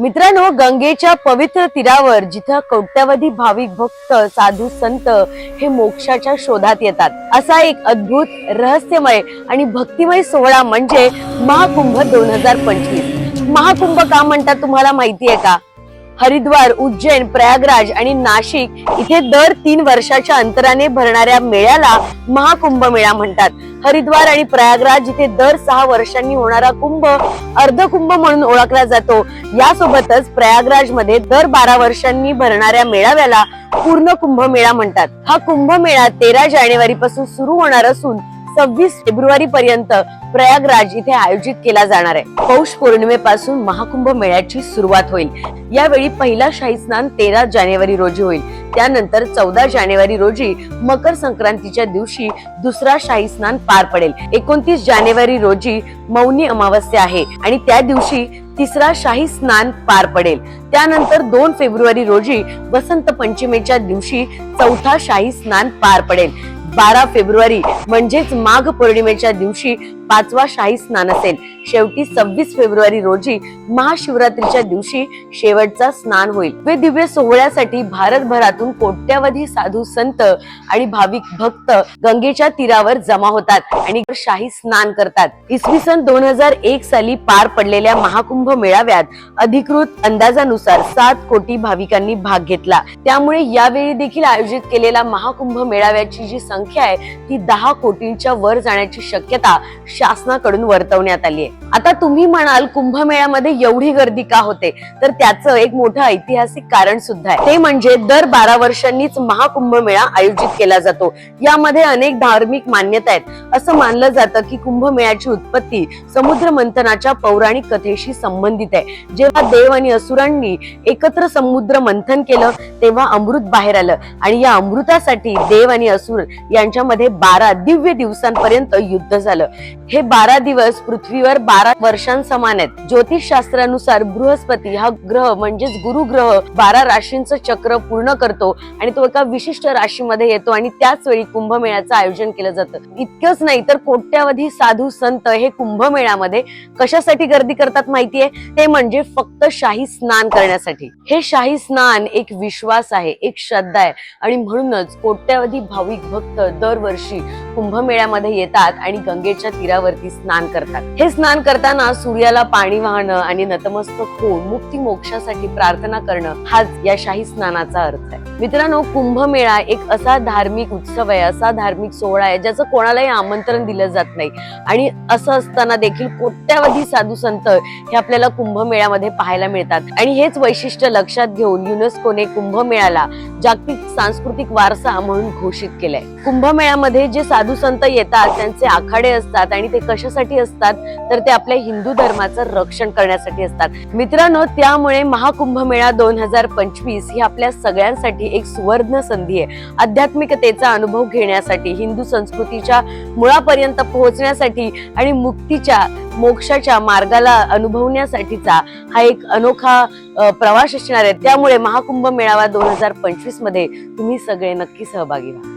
मित्रांनो गंगेच्या पवित्र तीरावर जिथं कोट्यवधी भाविक भक्त साधू संत हे मोक्षाच्या शोधात येतात. असा एक अद्भुत रहस्यमय आणि भक्तिमय सोहळा म्हणजे महाकुंभ दोन हजार पंचवीस. महाकुंभ का म्हणतात तुम्हाला माहिती आहे का? हरिद्वार उज्जैन प्रयागराज आणि नाशिक इथे दर तीन वर्षाच्या अंतराने भरणाऱ्या मेळ्याला महाकुंभ मेळा म्हणतात. हरिद्वार आणि प्रयागराज इथे दर सहा वर्षांनी होणारा कुंभ अर्धकुंभ म्हणून ओळखला जातो. यासोबतच प्रयागराजमध्ये दर बारा वर्षांनी भरणाऱ्या मेळाव्याला पूर्ण कुंभमेळा म्हणतात. हा कुंभमेळा तेरा जानेवारी पासून सुरू होणार असून सव्वीस फेब्रुवारी पर्यंत प्रयागराज इथे आयोजित केला जाणार आहे. पौष पौर्णिमेपासून महाकुंभ मेळ्याची सुरुवात होईल. यावेळी पहिला शाही स्नान तेरा जानेवारी रोजी होईल. त्यानंतर चौदा जानेवारी रोजी मकर संक्रांतीच्या दिवशी दुसरा शाही स्नान पार पडेल. एकोणतीस जानेवारी रोजी मौनी अमावस्या आहे आणि त्या दिवशी तिसरा शाही स्नान पार पडेल. त्यानंतर दोन फेब्रुवारी रोजी वसंत पंचमीच्या दिवशी चौथा शाही स्नान पार पडेल. बारा फेब्रुवारी म्हणजेच माघ पौर्णिमेच्या दिवशी पाचवा शाही स्नान असेल. शेवटी सव्वीस फेब्रुवारी रोजी महाशिवरात्रीच्या दिवशी शेवटचा स्नान होईल. वे दिव्य सोहळ्यासाठी भारतभरातून कोट्यावधी साधू संत आणि भाविक भक्त गंगेच्या तीरावर जमा होतात आणि शाही स्नान करतात. इसवी सन दोन हजार एक साली पार पडलेल्या महाकुंभ मेळाव्यात अधिकृत अंदाजानुसार सात कोटी भाविकांनी भाग घेतला. त्यामुळे यावेळी देखील आयोजित केलेला महाकुंभ मेळाव्याची जी संख्या आहे ती दहा कोटींच्या वर जाण्याची शक्यता शासनाकडून वर्तवण्यात आली आहे. आता तुम्ही म्हणाल कुंभमेळ्यामध्ये एवढी गर्दी का होते? तर त्याचं एक मोठं ऐतिहासिक कारण सुद्धा आहे. ते म्हणजे दर बारा वर्षांनीच महाकुंभ मेळा आयोजित केला जातो. यामध्ये अनेक धार्मिक मान्यता आहेत. असं मानलं जातं की कुंभमेळ्याची उत्पत्ती समुद्र मंथनाच्या पौराणिक कथेशी संबंधित आहे. जेव्हा देव आणि असुरांनी एकत्र समुद्र मंथन केलं तेव्हा अमृत बाहेर आलं. आणि या अमृतासाठी देव आणि असुर यांच्यामध्ये बारा दिव्य दिवसांपर्यंत युद्ध झालं. हे बारा दिवस पृथ्वीवर बारा वर्षांसमान आहेत. ज्योतिष शास्त्रानुसार बृहस्पती हा ग्रह म्हणजेच गुरु ग्रह बारा राशींचं चक्र पूर्ण करतो आणि तो एका विशिष्ट राशीमध्ये येतो आणि त्याच वेळी कुंभमेळ्याचं आयोजन केलं जातं. इतकंच नाही तर कोट्यावधी साधू संत हे कुंभमेळ्यामध्ये कशासाठी गर्दी करतात माहितीये? ते म्हणजे फक्त शाही स्नान करण्यासाठी. हे शाही स्नान एक विश्वास आहे एक श्रद्धा आहे. आणि म्हणूनच कोट्यावधी भाविक भक्त दरवर्षी कुंभमेळ्यामध्ये येतात आणि गंगेच्या तीरावरती स्नान करतात. हे स्नान करताना सूर्याला पाणी वाहणं आणि नतमस्तक होऊन मुक्ती मोक्षासाठी प्रार्थना करणं हाच या शाही स्नानाचा अर्थ आहे. मित्रांनो कुंभमेळा एक असा धार्मिक उत्सव आहे असा धार्मिक सोहळा आहे ज्याचं कोणालाही आमंत्रण दिलं जात नाही. आणि असं असताना देखील कोट्यावधी साधू संत हे आपल्याला कुंभमेळ्यामध्ये पाहायला मिळतात. आणि हेच वैशिष्ट्य लक्षात घेऊन युनेस्कोने कुंभमेळ्याला जागतिक सांस्कृतिक वारसा म्हणून घोषित केलाय. कुंभमेळ्यामध्ये जे साधू संत येतात त्यांचे आखाडे असतात आणि ते कशासाठी असतात? तर ते आपल्या हिंदू धर्माचं रक्षण करण्यासाठी असतात. मित्रांनो त्यामुळे महाकुंभमेळा दोन हजार पंचवीस ही आपल्या सगळ्यांसाठी एक सुवर्ण संधी आहे. आध्यात्मिकतेचा अनुभव घेण्यासाठी हिंदू संस्कृतीच्या मुळापर्यंत पोहोचण्यासाठी आणि मुक्तीच्या मोक्षाच्या मार्गाला अनुभवण्यासाठीचा हा एक अनोखा प्रवास असणार आहे. त्यामुळे महाकुंभ मेळावा दोन हजार पंचवीसमध्ये तुम्ही सगळे नक्की सहभागी व्हा.